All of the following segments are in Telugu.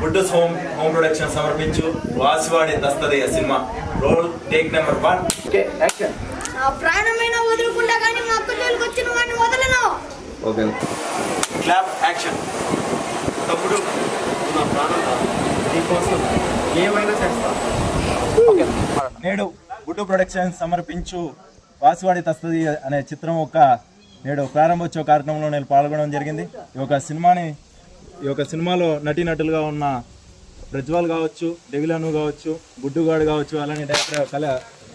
బుడ్డస్ హోమ్ హోమ్ ప్రొడక్షన్ సమర్పించు. వాసివాడి దస్తదయ్య cinema. Roll take number one. ప్రాణమైన వదులుకుంటా కానీ మా జోలికి వచ్చిన వాడిని వదలను. Okay clap action. తమ్ముడు నా ప్రాణం నీకోసం ఏమైనా చేస్తా. నేడు గుడ్డు ప్రొడక్షన్ సమర్పించు వాసివాడి తస్తది అనే చిత్రం ఒక నేడు ప్రారంభోత్సవ కార్యక్రమంలో నేను పాల్గొనడం జరిగింది. ఈ యొక్క సినిమాని ఈ యొక్క సినిమాలో నటీనటులుగా ఉన్న ప్రజ్వల్ కావచ్చు డెవిలను కావచ్చు గుడ్డుగాడు కావచ్చు అలానే డైరెక్టర్ కళ్యా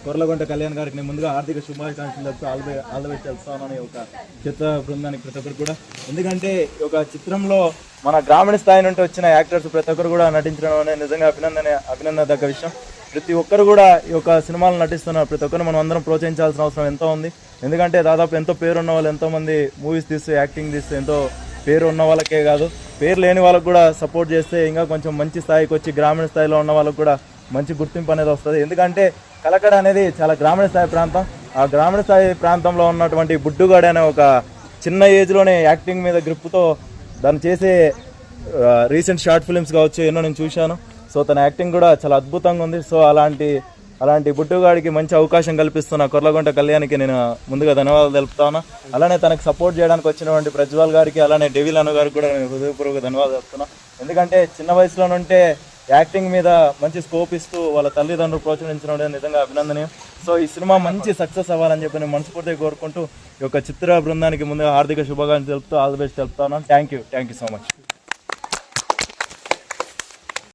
కొర్లగొంట కళ్యాణ్ గారికి నేను ముందుగా ఆర్థిక శుభాకాంక్షలు చెప్తూ ఆల్ ది ఒక చిత్ర బృందానికి ప్రతి ఒక్కరు కూడా. ఎందుకంటే ఒక చిత్రంలో మన గ్రామీణ స్థాయి నుండి వచ్చిన యాక్టర్స్ ప్రతి ఒక్కరు కూడా నటించడం అనేది నిజంగా అభినందన అభినందనదగ్గ విషయం. ప్రతి ఒక్కరు కూడా ఈ యొక్క సినిమాలు నటిస్తున్నారు ప్రతి ఒక్కరు మనం అందరం ప్రోత్సహించాల్సిన అవసరం ఎంతో ఉంది. ఎందుకంటే దాదాపు ఎంతో పేరున్న వాళ్ళు ఎంతోమంది మూవీస్ తీస్తూ యాక్టింగ్ తీస్తూ ఎంతో పేరు ఉన్న వాళ్ళకే కాదు. పేరు లేని వాళ్ళకు కూడా సపోర్ట్ చేస్తే ఇంకా కొంచెం మంచి స్థాయికి వచ్చి గ్రామీణ స్థాయిలో ఉన్న వాళ్ళకు కూడా మంచి గుర్తింపు అనేది వస్తుంది. ఎందుకంటే కలకడ అనేది చాలా గ్రామీణ స్థాయి ప్రాంతం. ఆ గ్రామీణ స్థాయి ప్రాంతంలో ఉన్నటువంటి బుడ్డుగాడు అనే ఒక చిన్న ఏజ్లోనే యాక్టింగ్ మీద గ్రిప్తో దాన్ని చేసే రీసెంట్ షార్ట్ ఫిల్మ్స్ కావచ్చు ఎన్నో నేను చూశాను. సో తన యాక్టింగ్ కూడా చాలా అద్భుతంగా ఉంది. సో అలాంటి అలాంటి బుట్టుగాడికి మంచి అవకాశం కల్పిస్తున్న కొర్లగొంట కళ్యాణ్కి నేను ముందుగా ధన్యవాదాలు తెలుపుతాను అలానే తనకు సపోర్ట్ చేయడానికి వచ్చినటువంటి ప్రజ్వల్ గారికి అలానే డెవిల్ అన్న గారికి కూడా నేను హృదయపూర్వక ధన్యవాదాలు చెప్తున్నాను ఎందుకంటే చిన్న వయసులో నుంటే యాక్టింగ్ మీద మంచి స్కోప్ ఇస్తూ వాళ్ళ తల్లిదండ్రులు ప్రోత్సహించడం నిజంగా అభినందనీయం. సో ఈ సినిమా మంచి సక్సెస్ అవ్వాలని చెప్పి నేను మనస్ఫూర్తిగా కోరుకుంటూ ఈ యొక్క చిత్ర బృందానికి ముందుగా ఆర్థిక శుభాకాంక్షలు తెలుపుతూ all the best తెలుపుతాను thank you thank you so much